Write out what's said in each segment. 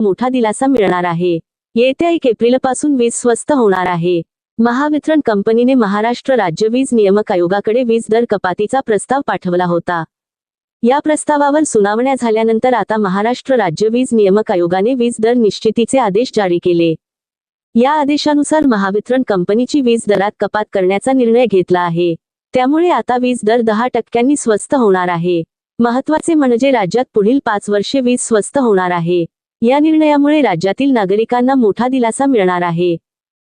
मोठा दिलासा मिळणार आहे. येत्या एक एप्रिलपासून वीज स्वस्त होणार आहे. महावितरण कंपनीने महाराष्ट्र राज्य वीज नियामक आयोगाकडे वीज दर कपातीचा प्रस्ताव पाठवला होता. या प्रस्तावावर सुनावण्या झाल्यानंतर आता महाराष्ट्र राज्य वीज नियामक आयोगाने वीज दर निश्चितीचे आदेश जारी केले. या आदेशानुसार महावितरण कंपनीची वीज दरात कपात करण्याचा निर्णय घेतला आहे. त्यामुळे आता वीज दर दहा टक्क्यांनी स्वस्त होणार आहे. महत्त्वाचे म्हणजे राज्यात पुढील पाच वर्षे वीज स्वस्त होणार आहे. या निर्णयामुळे राज्यातील नागरिकांना मोठा दिलासा मिळणार आहे.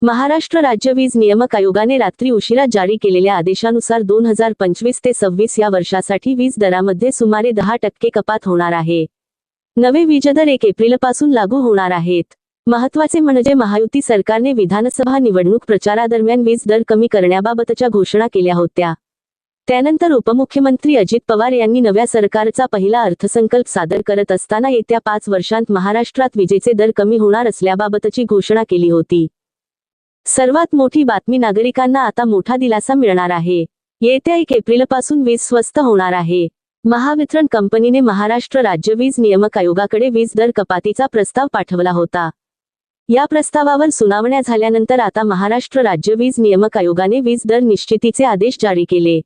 महाराष्ट्र राज्य वीज नियामक आयोगाने रात्री उशिरा जारी केलेल्या आदेशानुसार दोन हजार पंचवीस ते सव्वीस या वर्षासाठी वीज दरामध्ये सुमारे दहा टक्के कपात होणार आहे. नवे वीजदर एक एप्रिलपासून लागू होणार आहेत. महत्त्वाचे म्हणजे महायुती सरकारने विधानसभा निवडणूक प्रचारादरम्यान वीज दर कमी करण्याबाबतच्या घोषणा केल्या होत्या. त्यानंतर उपमुख्यमंत्री अजित पवार यांनी नव्या सरकारचा पहिला अर्थसंकल्प सादर करत असताना येत्या पाच वर्षांत महाराष्ट्रात विजेचे दर कमी होणार असल्याबाबतची घोषणा केली होती. सर्वात मोठी बातमी नागरिकांना आता मोठा दिलासा मिळणार आहे. येत्या एक एप्रिलपासून वीज स्वस्त होणार आहे. महावितरण कंपनीने महाराष्ट्र राज्य वीज नियामक आयोगाकडे वीज दर कपातीचा प्रस्ताव पाठवला होता. या प्रस्तावावर सुनावण्या झाल्यानंतर आता महाराष्ट्र राज्य वीज नियामक आयोगाने वीज दर निश्चितीचे आदेश जारी केले.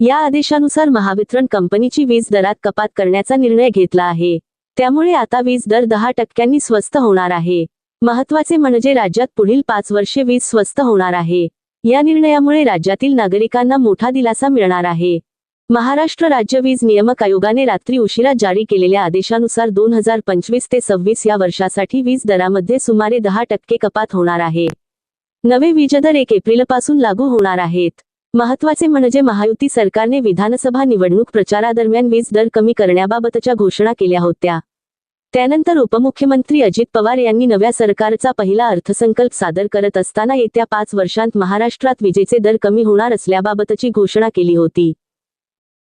या आदेशानुसार महावितरण कंपनीची वीज दरात कपात करण्याचा निर्णय घेतला आहे. त्यामुळे आता वीज दर दहा टक्क्यांनी स्वस्त होणार आहे. महत्त्वाचे म्हणजे राज्यात पुढील पाच वर्षे वीज स्वस्त होणार आहे. या निर्णयामुळे राज्यातील नागरिकांना मोठा दिलासा मिळणार आहे. महाराष्ट्र राज्य वीज नियामक आयोगाने रात्री उशिरा जारी केलेल्या आदेशानुसार दोन हजार पंचवीस ते सव्वीस या वर्षासाठी वीज दरामध्ये सुमारे दहा टक्के कपात होणार आहे. नवे वीज दर एक एप्रिलपासून लागू होणार आहेत. महत्त्वाचे म्हणजे महायुती सरकारने विधानसभा निवडणूक प्रचारादरम्यान वीज दर कमी करण्याबाबतच्या घोषणा केल्या होत्या. त्यानंतर उपमुख्यमंत्री अजित पवार यांनी नव्या सरकारचा पहिला अर्थसंकल्प सादर करत असताना येत्या पाच वर्षांत महाराष्ट्रात विजेचे दर कमी होणार असल्याबाबतची घोषणा केली होती.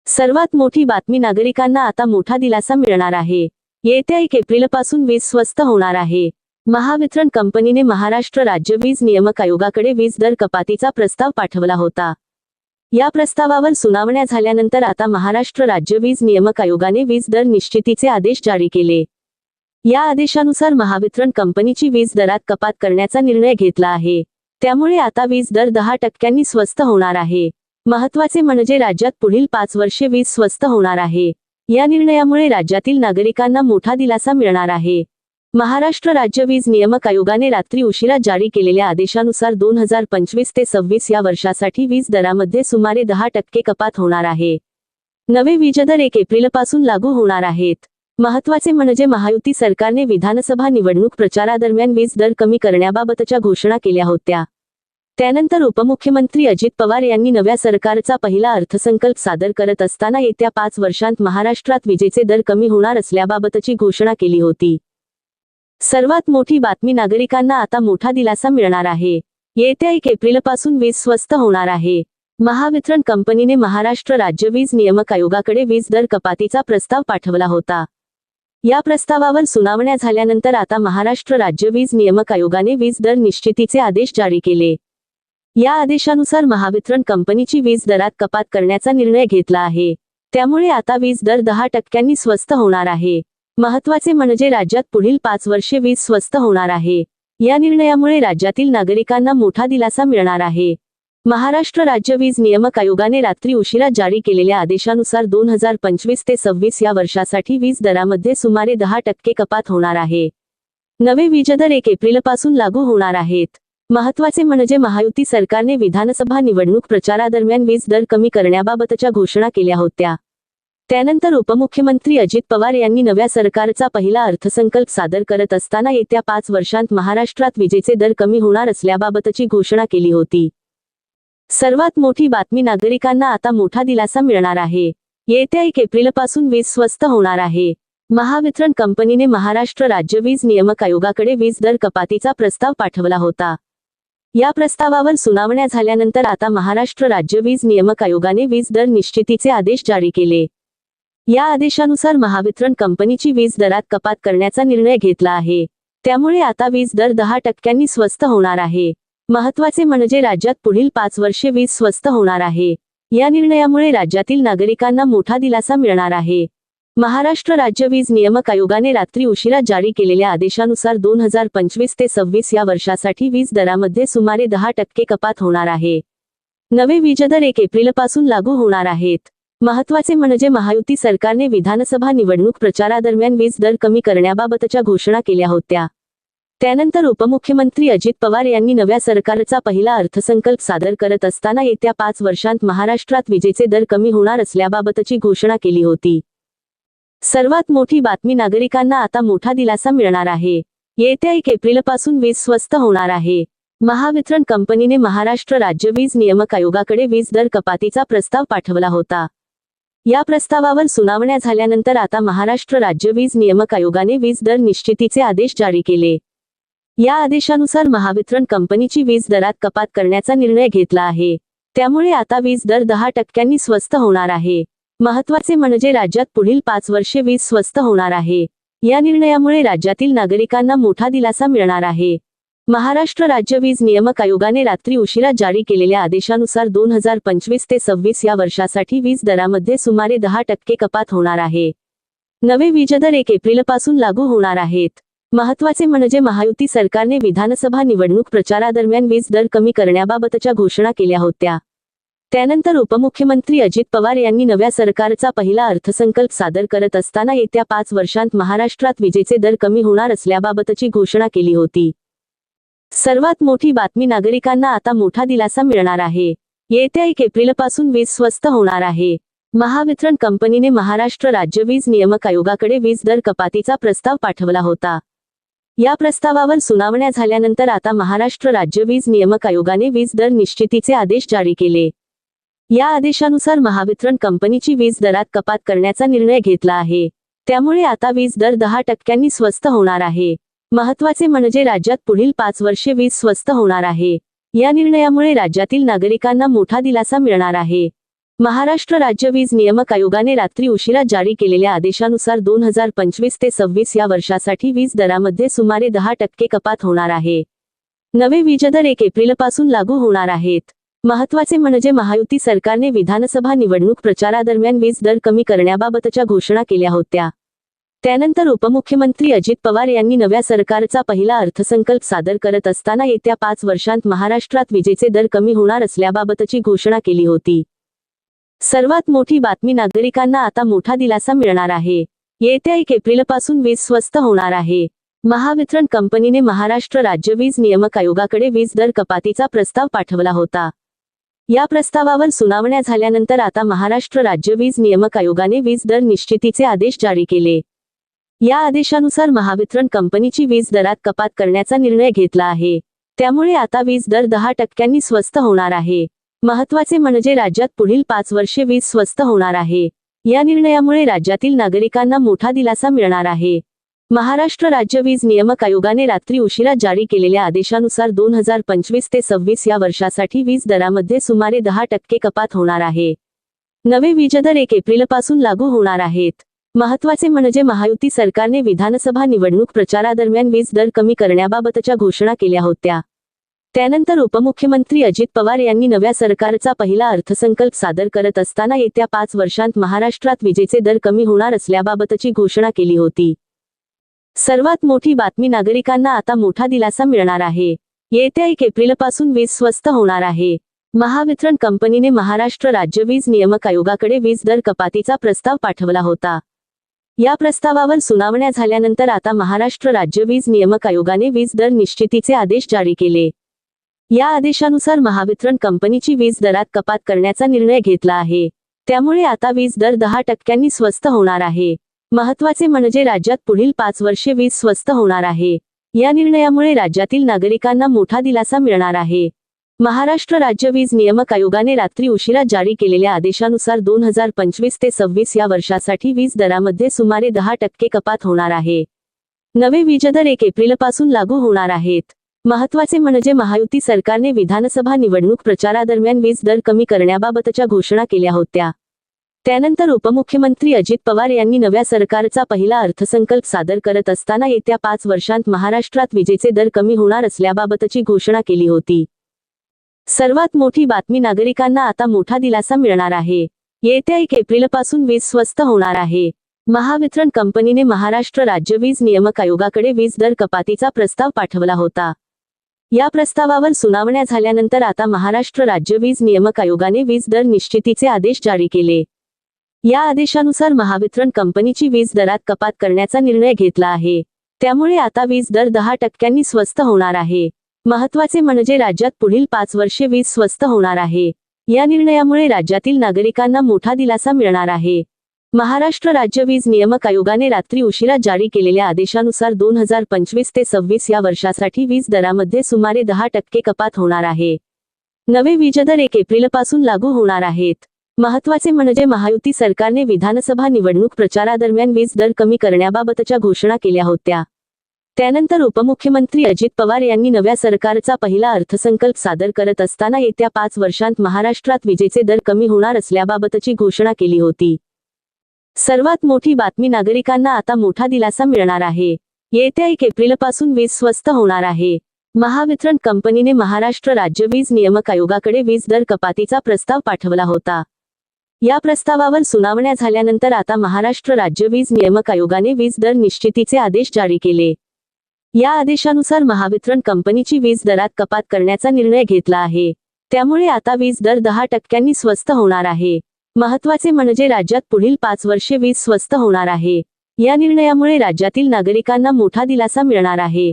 सर्वात मोठी बातमी नागरिकांना आता मोठा दिलासा मिळणार आहे. येत्या एक एप्रिलपासून वीज स्वस्त होणार आहे. महावितरण कंपनीने महाराष्ट्र राज्य वीज नियामक आयोगाकडे वीज दर कपातीचा प्रस्ताव पाठवला होता. या प्रस्तावावर सुनावण्या झाल्यानंतर आता महाराष्ट्र राज्य वीज नियामक आयोगाने वीज दर निश्चितीचे आदेश जारी केले. या आदेशानुसार महावितरण कंपनीची वीज दरात कपात करण्याचा निर्णय घेतला आहे. त्यामुळे आता वीज दर दहा टक्क्यांनी स्वस्त होणार आहे. महत्त्वाचे म्हणजे राज्यात पुढील पाच वर्षे वीज स्वस्त होणार आहे. या निर्णयामुळे राज्यातील नागरिकांना मोठा दिलासा मिळणार आहे. महाराष्ट्र राज्य वीज नियामक आयोगाने रात्री उशिरा जारी केलेल्या आदेशानुसार दोन हजार पंचवीस ते सव्वीस या वर्षासाठी वीज दरामध्ये सुमारे दहा टक्के कपात होणार आहे. नवे वीज दर एक एप्रिलपासून लागू होणार आहेत. महत्त्वाचे म्हणजे महायुती सरकारने विधानसभा निवडणूक प्रचारादरम्यान वीज दर कमी करण्याबाबतच्या घोषणा केल्या होत्या. त्यानंतर उपमुख्यमंत्री अजित पवार यांनी नव्या सरकारचा पहिला अर्थसंकल्प सादर करत असताना येत्या पाच वर्षांत महाराष्ट्रात विजेचे दर कमी होणार असल्याबाबतची घोषणा केली होती. सर्वात मोठी बातमी नागरिकांना आता मोठा दिलासा मिळणार आहे. येत्या एक एप्रिलपासून वीज स्वस्त होणार आहे. महावितरण कंपनीने महाराष्ट्र राज्य वीज नियामक आयोगाकडे वीज दर कपातीचा प्रस्ताव पाठवला होता. या प्रस्तावावर सुनावण्या झाल्यानंतर आता महाराष्ट्र राज्य वीज नियामक आयोगाने वीज दर निश्चितीचे आदेश जारी केले. या आदेशानुसार महावितरण कंपनीची वीज दरात कपात करण्याचा निर्णय घेतला आहे. त्यामुळे आता वीज दर दहा टक्क्यांनी स्वस्त होणार आहे. महत्त्वाचे म्हणजे राज्यात पुढील पाच वर्षे वीज स्वस्त होणार आहे. या निर्णयामुळे राज्यातील नागरिकांना मोठा दिलासा मिळणार आहे. महाराष्ट्र राज्य वीज नियामक आयोगाने रात्री उशिरा जारी केलेल्या आदेशानुसार दोन हजार पंचवीस ते सव्वीस या वर्षासाठी वीज दरामध्ये सुमारे दहा टक्के कपात होणार आहे. नवे वीज दर एक एप्रिलपासून लागू होणार आहेत. महत्त्वाचे म्हणजे महायुती सरकारने विधानसभा निवडणूक प्रचारादरम्यान वीज दर कमी करण्याबाबतच्या घोषणा केल्या होत्या. त्यानंतर उपमुख्यमंत्री अजित पवार यांनी नव्या सरकारचा पहिला अर्थसंकल्प सादर करत असताना येत्या पाच वर्षांत महाराष्ट्रात विजेचे दर कमी होणार असल्याबाबतची घोषणा केली होती. सर्वात मोठी बातमी नागरिकांना आता मोठा दिलासा मिळणार आहे. येत्या एक एप्रिलपासून वीज स्वस्त होणार आहे. महावितरण कंपनीने महाराष्ट्र राज्य वीज नियामक आयोगाकडे वीज दर कपातीचा प्रस्ताव पाठवला होता. या प्रस्तावावर सुनावण्या झाल्यानंतर आता महाराष्ट्र राज्य वीज नियामक आयोगाने वीज दर निश्चितीचे आदेश जारी केले. या आदेशानुसार महावितरण कंपनीची वीज दरात कपात करण्याचा निर्णय घेतला आहे. त्यामुळे आता वीज दर दहा टक्क्यांनी स्वस्त होणार आहे. महत्त्वाचे म्हणजे राज्यात पुढील पाच वर्षे वीज स्वस्त होणार आहे. या निर्णयामुळे राज्यातील नागरिकांना मोठा दिलासा मिळणार आहे. महाराष्ट्र राज्य वीज नियामक आयोगाने रात्री उशिरा जारी केलेल्या आदेशानुसार दोन हजार पंचवीस ते सव्वीस या वर्षासाठी वीज दरामध्ये सुमारे दहा टक्के कपात होणार आहे. नवे वीजदर एक एप्रिलपासून लागू होणार आहेत. महत्त्वाचे म्हणजे महायुती सरकारने विधानसभा निवडणूक प्रचारादरम्यान वीज दर कमी करण्याबाबतच्या घोषणा केल्या होत्या. त्यानंतर उपमुख्यमंत्री अजित पवार यांनी नव्या सरकारचा पहिला अर्थसंकल्प सादर करत असताना येत्या पाच वर्षांत महाराष्ट्रात विजेचे दर कमी होणार असल्याबाबतची घोषणा केली होती. सर्वात मोठी बातमी नागरिकांना आता मोठा दिलासा मिळणार आहे. येत्या एक एप्रिलपासून वीज स्वस्त होणार आहे. महावितरण कंपनीने महाराष्ट्र राज्य वीज नियामक आयोगाकडे वीज दर कपातीचा प्रस्ताव पाठवला होता. या प्रस्तावावर सुनावण्या झाल्यानंतर आता महाराष्ट्र राज्य वीज नियामक आयोगाने वीज दर निश्चितीचे आदेश जारी केले. या आदेशानुसार महावितरण कंपनीची वीज दरात कपात करण्याचा निर्णय घेतला आहे. त्यामुळे आता वीज दर दहा टक्क्यांनी स्वस्त होणार आहे. महत्त्वाचे म्हणजे राज्यात पुढील पाच वर्षे वीज स्वस्त होणार आहे. या निर्णयामुळे राज्यातील नागरिकांना मोठा दिलासा मिळणार आहे. महाराष्ट्र राज्य वीज नियामक आयोगाने रात्री उशिरा जारी केलेल्या आदेशानुसार दोन हजार पंचवीस ते सव्वीस या वर्षासाठी वीज दरामध्ये सुमारे दहा टक्के कपात होणार आहे. नवे वीजदर एक एप्रिलपासून लागू होणार आहेत. महत्त्वाचे म्हणजे महायुती सरकारने विधानसभा निवडणूक प्रचारादरम्यान वीज दर कमी करण्याबाबतच्या घोषणा केल्या होत्या. त्यानंतर उपमुख्यमंत्री अजित पवार यांनी नव्या सरकारचा पहिला अर्थसंकल्प सादर करत असताना येत्या पाच वर्षांत महाराष्ट्रात विजेचे दर कमी होणार असल्याबाबतची घोषणा केली होती. सर्वात मोठी बातमी नागरिकांना आता मोठा दिलासा मिळणार आहे. येत्या एक एप्रिलपासून वीज स्वस्त होणार आहे. महावितरण कंपनीने महाराष्ट्र राज्य वीज नियामक आयोगाकडे वीज दर कपातीचा प्रस्ताव पाठवला होता. या प्रस्तावावर सुनावण्या झाल्यानंतर आता महाराष्ट्र राज्य वीज नियामक आयोगाने वीज दर निश्चितीचे आदेश जारी केले. या आदेशानुसार महावितरण कंपनीची वीज दरात कपात करण्याचा निर्णय घेतला आहे. त्यामुळे आता वीज दर दहा टक्क्यांनी स्वस्त होणार आहे. महत्त्वाचे म्हणजे राज्यात पुढील पाच वर्षे वीज स्वस्त होणार आहे. या निर्णयामुळे राज्यातील नागरिकांना मोठा दिलासा मिळणार आहे. महाराष्ट्र राज्य वीज नियामक आयोगाने रात्री उशिरा जारी केलेल्या आदेशानुसार दोन हजार पंचवीस ते सव्वीस या वर्षासाठी वीज दरामध्ये सुमारे दहा टक्के कपात होणार आहे. नवे वीजदर एक एप्रिलपासून लागू होणार आहेत. महत्त्वाचे म्हणजे महायुती सरकारने विधानसभा निवडणूक प्रचारादरम्यान वीज दर कमी करण्याबाबतच्या घोषणा केल्या होत्या. त्यानंतर उपमुख्यमंत्री अजित पवार यांनी नव्या सरकारचा पहिला अर्थसंकल्प सादर करत असताना येत्या पाच वर्षांत महाराष्ट्रात विजेचे दर कमी होणार असल्याबाबतची घोषणा केली होती. सर्वात मोठी बातमी नागरिकांना आता मोठा दिलासा मिळणार आहे. येत्या एक एप्रिलपासून वीज स्वस्त होणार आहे. महावितरण कंपनीने महाराष्ट्र राज्य वीज नियामक आयोगाकडे वीज दर कपातीचा प्रस्ताव पाठवला होता. या प्रस्तावावर सुनावण्या झाल्यानंतर आता महाराष्ट्र राज्य वीज नियामक आयोगाने वीज दर निश्चितीचे आदेश जारी केले. या आदेशानुसार महावितरण कंपनीची वीज दरात कपात करण्याचा निर्णय घेतला आहे. त्यामुळे आता वीज दर दहा टक्क्यांनी स्वस्त होणार आहे. महत्त्वाचे म्हणजे राज्यात पुढील पाच वर्षे वीज स्वस्त होणार आहे. या निर्णयामुळे राज्यातील नागरिकांना मोठा दिलासा मिळणार आहे. महाराष्ट्र राज्य वीज नियामक आयोगाने रात्री उशिरा जारी केलेल्या आदेशानुसार दोन हजार पंचवीस ते सव्वीस या वर्षासाठी वीज दरामध्ये सुमारे दहा टक्के कपात होणार आहे. नवे वीजदर एक एप्रिलपासून लागू होणार आहेत. महत्त्वाचे म्हणजे महायुती सरकारने विधानसभा निवडणूक प्रचारादरम्यान वीज दर कमी करण्याबाबतच्या घोषणा केल्या होत्या. त्यानंतर उपमुख्यमंत्री अजित पवार यांनी नव्या सरकारचा पहिला अर्थसंकल्प सादर करत असताना येत्या पाच वर्षांत महाराष्ट्रात विजेचे दर कमी होणार असल्याबाबतची घोषणा केली होती. सर्वात मोठी बातमी नागरिकांना आता मोठा दिलासा मिळणार आहे. येत्या एक एप्रिलपासून वीज स्वस्त होणार आहे. महावितरण कंपनीने महाराष्ट्र राज्य वीज नियामक आयोगाकडे वीज दर कपातीचा प्रस्ताव पाठवला होता. या प्रस्तावावर सुनावण्या झाल्यानंतर आता महाराष्ट्र राज्य वीज नियामक आयोगाने वीज दर निश्चितीचे आदेश जारी केले. या आदेशानुसार महावितरण कंपनीची वीज दरात कपात करण्याचा निर्णय घेतला आहे. त्यामुळे आता वीज दर दहा टक्क्यांनी स्वस्त होणार आहे. महत्त्वाचे म्हणजे राज्यात पुढील पाच वर्षे वीज स्वस्त होणार आहे. या निर्णयामुळे राज्यातील नागरिकांना मोठा दिलासा मिळणार आहे. महाराष्ट्र राज्य वीज नियामक आयोगाने रात्री उशिरा जारी केलेल्या आदेशानुसार दोन हजार पंचवीस ते सव्वीस या वर्षासाठी वीज दरामध्ये सुमारे दहा टक्के कपात होणार आहे. नवे वीजदर एक एप्रिलपासून लागू होणार आहेत. महत्त्वाचे म्हणजे महायुती सरकारने विधानसभा निवडणूक प्रचारादरम्यान वीज दर कमी करण्याबाबतच्या घोषणा केल्या होत्या. त्यानंतर उपमुख्यमंत्री अजित पवार यांनी नव्या सरकारचा पहिला अर्थसंकल्प सादर करत असताना येत्या पाच वर्षांत महाराष्ट्रात विजेचे दर कमी होणार असल्याबाबतची घोषणा केली होती. सर्वात मोठी बातमी नागरिकांना आता मोठा दिलासा मिळणार आहे. येत्या एक एप्रिलपासून वीज स्वस्त होणार आहे. महावितरण कंपनीने महाराष्ट्र राज्य वीज नियामक आयोगाकडे वीज दर कपातीचा प्रस्ताव पाठवला होता. या प्रस्तावावर सुनावण्या झाल्यानंतर आता महाराष्ट्र राज्य वीज नियामक आयोगाने वीज दर निश्चितीचे आदेश जारी केले. या आदेशानुसार महावितरण कंपनीची वीज दरात कपात करण्याचा निर्णय घेतला आहे. त्यामुळे आता वीज दर दहा टक्क्यांनी स्वस्त होणार आहे. महत्त्वाचे म्हणजे राज्यात पुढील पाच वर्षे वीज स्वस्त होणार आहे. या निर्णयामुळे राज्यातील नागरिकांना मोठा दिलासा मिळणार आहे. महाराष्ट्र राज्य वीज नियामक आयोगाने रात्री उशिरा जारी केलेल्या आदेशानुसार दोन हजार पंचवीस ते सव्वीस या वर्षासाठी वीज दरामध्ये सुमारे दहा टक्के कपात होणार आहे. नवे वीजदर एक एप्रिलपासून लागू होणार आहेत. महत्त्वाचे म्हणजे महायुती सरकारने विधानसभा निवडणूक प्रचारादरम्यान वीज दर कमी करण्याबाबतच्या घोषणा केल्या होत्या. त्यानंतर उपमुख्यमंत्री अजित पवार यांनी नव्या सरकारचा पहिला अर्थसंकल्प सादर करत असताना येत्या पाच वर्षांत महाराष्ट्रात विजेचे दर कमी होणार असल्याबाबतची घोषणा केली होती. सर्वात मोठी बातमी नागरिकांना आता मोठा दिलासा मिळणार आहे. येत्या एक एप्रिलपासून वीज स्वस्त होणार आहे. महावितरण कंपनीने महाराष्ट्र राज्य वीज नियामक आयोगाकडे वीज दर कपातीचा प्रस्ताव पाठवला होता. या प्रस्तावावर सुनावण्या झाल्यानंतर आता महाराष्ट्र राज्य वीज नियामक आयोगाने वीज दर निश्चितीचे आदेश जारी केले. या आदेशानुसार महावितरण कंपनीची वीज दरात कपात करण्याचा निर्णय घेतला आहे. त्यामुळे आता वीज दर दहा टक्क्यांनी स्वस्त होणार आहे. महत्त्वाचे म्हणजे राज्यात पुढील पाच वर्षे वीज स्वस्त होणार आहे. या निर्णयामुळे राज्यातील नागरिकांना मोठा दिलासा मिळणार आहे.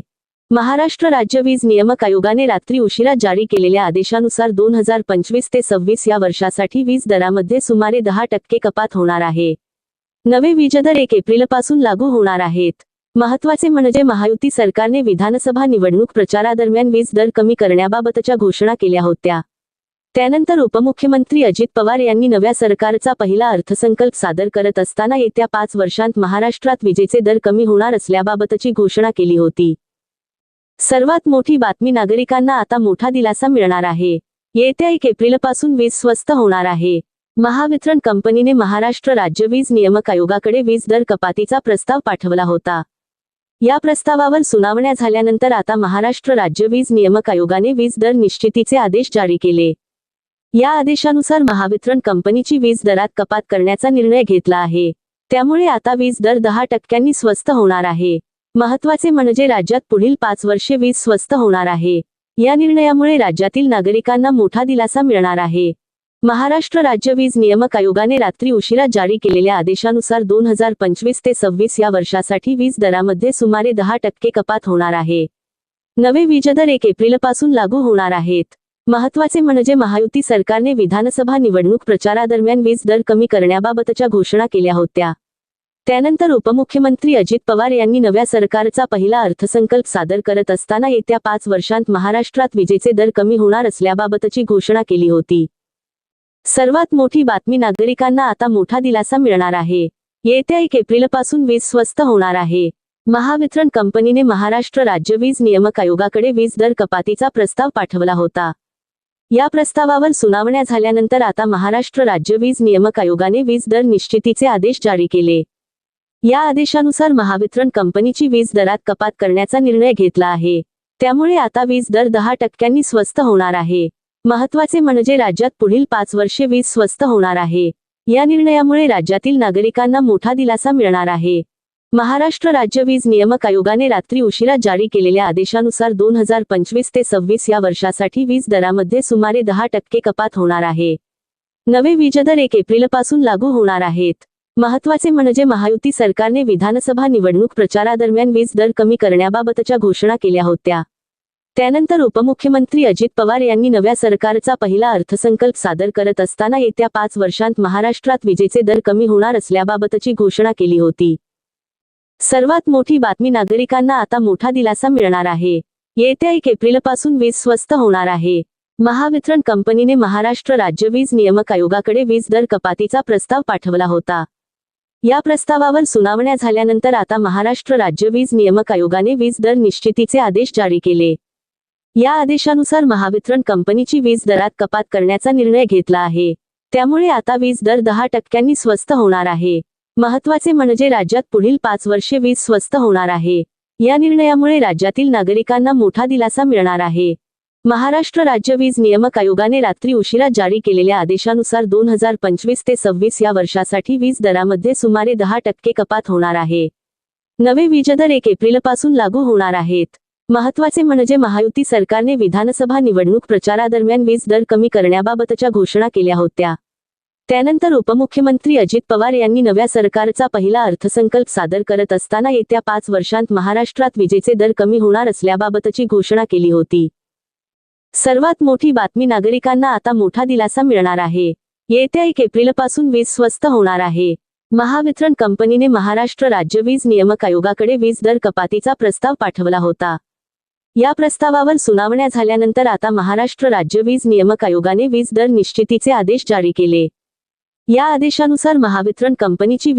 महाराष्ट्र राज्य वीज नियामक आयोगाने रात्री उशिरा जारी केलेल्या आदेशानुसार दोन हजार पंचवीस ते सव्वीस या वर्षासाठी वीज दरामध्ये सुमारे दहा टक्के कपात होणार आहे. नवे वीजदर एक एप्रिलपासून लागू होणार आहेत. महत्त्वाचे म्हणजे महायुती सरकारने विधानसभा निवडणूक प्रचारादरम्यान वीज दर कमी करण्याबाबतच्या घोषणा केल्या होत्या. त्यानंतर उपमुख्यमंत्री अजित पवार यांनी नव्या सरकारचा पहिला अर्थसंकल्प सादर करत असताना येत्या पाच वर्षांत महाराष्ट्रात विजेचे दर कमी होणार असल्याबाबतची घोषणा केली होती. सर्वात मोठी बातमी नागरिकांना आता मोठा दिलासा मिळणार आहे. येत्या एक एप्रिलपासून वीज स्वस्त होणार आहे. महावितरण कंपनीने महाराष्ट्र राज्य वीज नियामक आयोगाकडे वीज दर कपातीचा प्रस्ताव पाठवला होता. या प्रस्तावावर सुनावण्या झाल्यानंतर आता महाराष्ट्र राज्य वीज नियामक आयोगाने वीज दर निश्चितीचे आदेश जारी केले. या आदेशानुसार महावितरण कंपनीची वीज दरात कपात करण्याचा निर्णय घेतला आहे. त्यामुळे आता वीज दर दहा टक्क्यांनी स्वस्त होणार आहे. महत्त्वाचे म्हणजे राज्यात पुढील पाच वर्षे वीज स्वस्त होणार आहे. या निर्णयामुळे राज्यातील नागरिकांना मोठा दिलासा मिळणार आहे. महाराष्ट्र राज्य वीज नियामक आयोगाने रात्री उशिरा जारी केलेल्या आदेशानुसार दोन हजार पंचवीस ते सव्वीस या वर्षासाठी वीज दरामध्ये सुमारे दहा टक्के कपात होणार आहे. नवे वीजदर एक एप्रिलपासून लागू होणार आहेत. महत्त्वाचे म्हणजे महायुती सरकारने विधानसभा निवडणूक प्रचारादरम्यान वीज दर कमी करण्याबाबतच्या घोषणा केल्या होत्या. त्यानंतर उपमुख्यमंत्री अजित पवार यांनी नव्या सरकारचा पहिला अर्थसंकल्प सादर करत असताना येत्या पाच वर्षांत महाराष्ट्रात विजेचे दर कमी होणार असल्याबाबतची घोषणा केली होती. सर्वात मोठी बातमी नागरिकांना आता मोठा दिलासा मिळणार आहे. येत्या एक एप्रिलपासून वीज स्वस्त होणार आहे. महावितरण कंपनीने महाराष्ट्र राज्य वीज नियामक आयोगाकडे वीज दर कपातीचा प्रस्ताव पाठवला होता. या प्रस्तावावर सुनावण्या झाल्यानंतर आता महाराष्ट्र राज्य वीज नियामक आयोगाने वीज दर निश्चितीचे आदेश जारी केले. या आदेशानुसार महावितरण कंपनीची वीज दरात कपात करण्याचा निर्णय घेतला आहे. त्यामुळे आता वीज दर दहा टक्क्यांनी स्वस्त होणार आहे. महत्त्वाचे म्हणजे राज्यात पुढील पाच वर्षे वीज स्वस्त होणार आहे. या निर्णयामुळे राज्यातील नागरिकांना मोठा दिलासा मिळणार आहे. महाराष्ट्र राज्य वीज नियामक आयोगाने रात्री उशिरा जारी केलेल्या आदेशानुसार दोन हजार पंचवीस ते सव्वीस या वर्षासाठी वीज दरामध्ये सुमारे दहा टक्के कपात होणार आहे. नवे वीजदर एक एप्रिलपासून लागू होणार आहेत. महत्त्वाचे म्हणजे महायुती सरकारने विधानसभा निवडणूक प्रचारादरम्यान वीज दर कमी करण्याबाबतच्या घोषणा केल्या होत्या. त्यानंतर उपमुख्यमंत्री अजित पवार यांनी नव्या सरकारचा पहिला अर्थसंकल्प सादर करत असताना येत्या पाच वर्षांत महाराष्ट्रात विजेचे दर कमी होणार असल्याबाबतची घोषणा केली होती. सर्वात मोठी बातमी नागरिकांना आता मोठा दिलासा मिळणार आहे. येत्या एक एप्रिलपासून वीज स्वस्त होणार आहे. महावितरण कंपनीने महाराष्ट्र राज्य वीज नियामक आयोगाकडे वीज दर कपातीचा प्रस्ताव पाठवला होता. या प्रस्तावावर सुनावण्या झाल्यानंतर आता महाराष्ट्र राज्य वीज नियामक आयोगाने वीज दर निश्चितीचे आदेश जारी केले. या आदेशानुसार महावितरण कंपनीची वीज दरात कपात करण्याचा निर्णय घेतला आहे. त्यामुळे आता वीज दर दहा टक्क्यांनी स्वस्त होणार आहे. महत्त्वाचे म्हणजे राज्यात पुढील पाच वर्षे वीज स्वस्त होणार आहे. या निर्णयामुळे राज्यातील नागरिकांना मोठा दिलासा मिळणार आहे. महाराष्ट्र राज्य वीज नियामक आयोगाने रात्री उशिरा जारी केलेल्या आदेशानुसार दोन हजार पंचवीस ते सव्वीस या वर्षासाठी वीज दरामध्ये सुमारे दहा टक्के कपात होणार आहे. नवे वीजदर एक एप्रिलपासून लागू होणार आहेत. महत्त्वाचे म्हणजे महायुती सरकारने विधानसभा निवडणूक प्रचारादरम्यान वीज दर कमी करण्याबाबतच्या घोषणा केल्या होत्या. त्यानंतर उपमुख्यमंत्री अजित पवार यांनी नव्या सरकारचा पहिला अर्थसंकल्प सादर करत असताना येत्या पाच वर्षांत महाराष्ट्रात विजेचे दर कमी होणार असल्याबाबतची घोषणा केली होती. सर्वात मोठी बातमी नागरिकांना आता मोठा दिलासा मिळणार आहे. येत्या एक एप्रिलपासून वीज स्वस्त होणार आहे. महावितरण कंपनीने महाराष्ट्र राज्य वीज नियामक आयोगाकडे वीज दर कपातीचा प्रस्ताव पाठवला होता. या प्रस्तावावर सुनावण्या झाल्यानंतर आता महाराष्ट्र राज्य वीज नियामक आयोगाने वीज दर निश्चितीचे आदेश जारी केले. या आदेशानुसार महावितरण कंपनीची